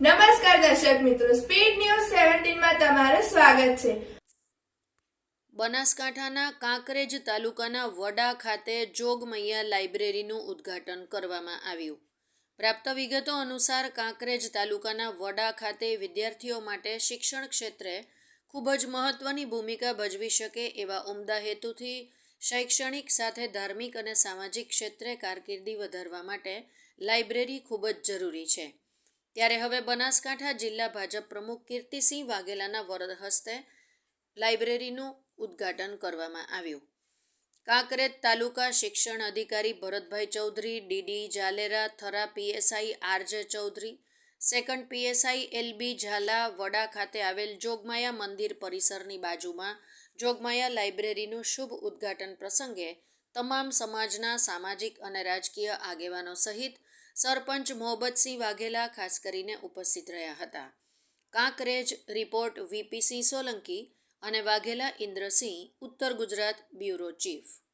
નમસ્કાર દર્શક મિત્રો સ્પીડ ન્યૂઝ સેવન્ટીનમાં તમારું સ્વાગત છે. બનાસકાંઠાના કાંકરેજ તાલુકાના વડા ખાતે જોગમૈયા લાઇબ્રેરીનું ઉદ્ઘાટન કરવામાં આવ્યું. પ્રાપ્ત વિગતો અનુસાર કાંકરેજ તાલુકાના વડા ખાતે વિદ્યાર્થીઓ માટે શિક્ષણ ક્ષેત્રે ખૂબ જ મહત્વની ભૂમિકા ભજવી શકે એવા ઉમદા હેતુથી શૈક્ષણિક સાથે ધાર્મિક અને સામાજિક ક્ષેત્રે કારકિર્દી વધારવા માટે લાઇબ્રેરી ખૂબ જ જરૂરી છે. ત્યારે હવે બનાસકાંઠા જિલ્લા ભાજપ પ્રમુખ કીર્તિસિંહ વાઘેલાના વરદ હસ્તે લાઇબ્રેરીનું ઉદ્ઘાટન કરવામાં આવ્યું. કાંકરેજ તાલુકા શિક્ષણ અધિકારી Bharatbhai Chaudhary, DD Jalera Thara PSI RJ Chaudhary, second PSI LB Zala, વડા ખાતે આવેલ જોગમાયા મંદિર પરિસરની બાજુમાં જોગમાયા લાઇબ્રેરીનું શુભ ઉદ્ઘાટન પ્રસંગે તમામ સમાજના સામાજિક અને રાજકીય આગેવાનો સહિત સરપંચ મોહબ્બતસિંહ વાઘેલા ખાસ કરીને ઉપસ્થિત રહ્યા હતા. કાંકરેજ રિપોર્ટ વીપીસી સોલંકી અને વાઘેલા ઇન્દ્રસિંહ, ઉત્તર ગુજરાત બ્યુરો ચીફ.